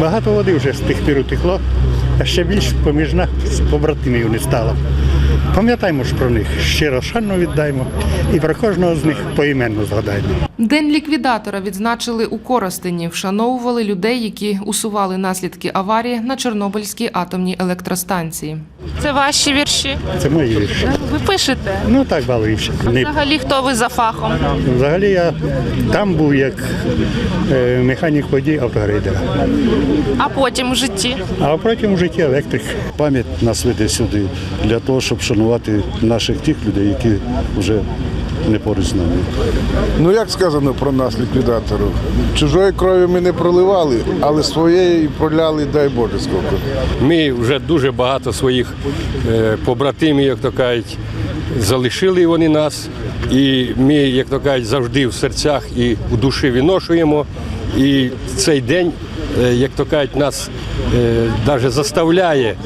Багато води вже з тих пір утекло, а ще більше поміж нас побратимів не стало. Пам'ятаємо ж про них, щиро шану віддаємо і про кожного з них поіменно згадаємо. День ліквідатора відзначили у Коростені. Вшановували людей, які усували наслідки аварії на Чорнобильській атомній електростанції. Це ваші вірші. Це мої вірші. Ви пишете. Ну так балуючи. Взагалі, хто ви за фахом? Взагалі я там був як е, механік водій автогрейдера, А потім в житті. а потім в житті електрик. Пам'ять нас веде сюди для того, щоб шанувати наших тих людей, які вже не поруч з нами. Ну як сказано про нас, ліквідаторів? Чужої крові ми не проливали, але своєї проляли, дай Боже, скільки. Ми вже дуже багато своїх е, побратимів, як то кажуть, залишили вони нас. І ми, як то кажуть, завжди в серцях і у душі виношуємо. І цей день, як то кажуть, нас навіть заставляє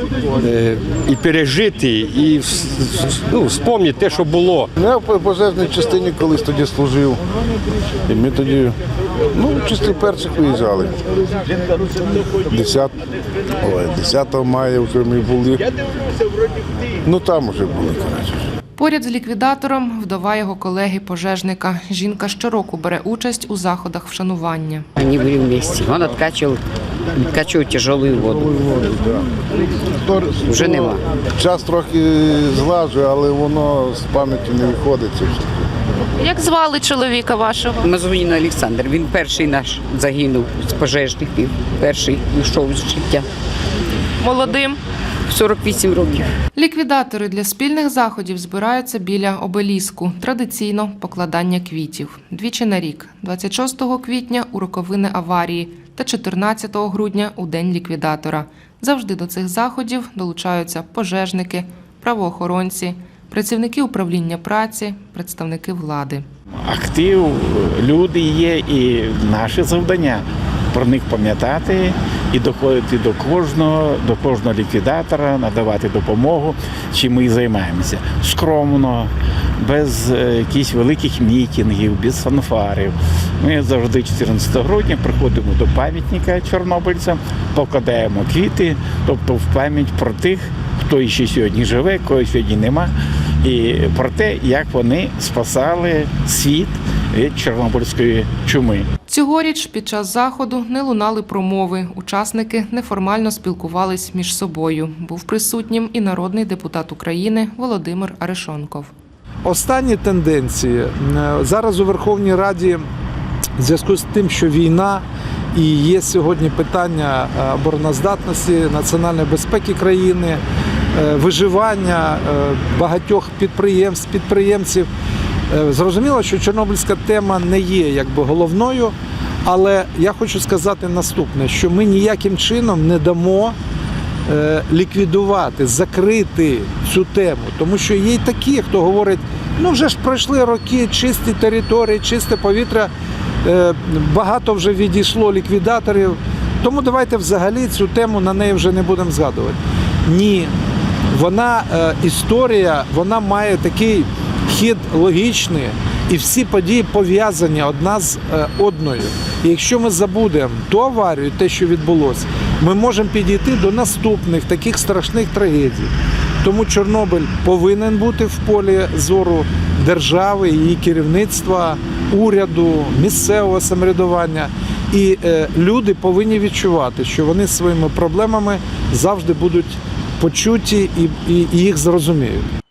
е, і пережити, і ну, вспомнити те, що було. Я в пожежній частині колись тоді служив. І ми тоді, ну, в числі перших виїжджали. 10, ой, 10 мая вже ми були. Ну там вже були, коротше. Поряд з ліквідатором вдова його колеги-пожежника. Жінка щороку бере участь у заходах вшанування. Они были вместе. Он откачивал, откачивал тяжелую воду. Вже нема. Час трохи злажує, але воно з пам'яті не виходить. Як звали чоловіка вашого? Мазуїн Олександр, він перший наш загинув з пожежників. Перший йшов з життя. Молодим. В 48 років. Ліквідатори для спільних заходів збираються біля обеліску. Традиційно покладання квітів. Двічі на рік, 26 квітня у роковини аварії та 14 грудня у день ліквідатора. Завжди до цих заходів долучаються пожежники, правоохоронці, працівники управління праці, представники влади. актив, люди є, і наше завдання про них пам'ятати і доходити до кожного, до кожного ліквідатора, надавати допомогу, чим ми і займаємося. Скромно, без е, якихось великих мітингів, без фанфарів. Ми завжди 14 грудня приходимо до пам'ятника чорнобильцям, покладаємо квіти, тобто в пам'ять про тих, хто ще сьогодні живе, кого сьогодні нема і про те, як вони спасали світ від чорнобильської чуми. Цьогоріч під час заходу не лунали промови. Учасники неформально спілкувались між собою. Був присутнім і народний депутат України Володимир Арешонков. Останні тенденції Е, зараз у Верховній Раді в зв'язку з тим, що війна і є сьогодні питання е, обороноздатності, національної безпеки країни, е, виживання багатьох підприємств, підприємців. Е, Зрозуміло, що Чорнобильська тема не є якби головною, але я хочу сказати наступне: що ми ніяким чином не дамо е, ліквідувати, закрити цю тему. Тому що є й такі, хто говорить, ну вже ж пройшли роки, чисті території, чисте повітря, е, багато вже відійшло ліквідаторів. Тому давайте взагалі цю тему на неї вже не будемо згадувати. Ні, вона історія, вона має такий хід логічний, і всі події пов'язані одна з е, одною. І якщо ми забудемо ту аварію, те, що відбулося, ми можемо підійти до наступних таких страшних трагедій. Тому Чорнобиль повинен бути в полі зору держави, її керівництва, уряду, місцевого самоврядування. І е, люди повинні відчувати, що вони своїми проблемами завжди будуть почуті і, їх зрозуміють.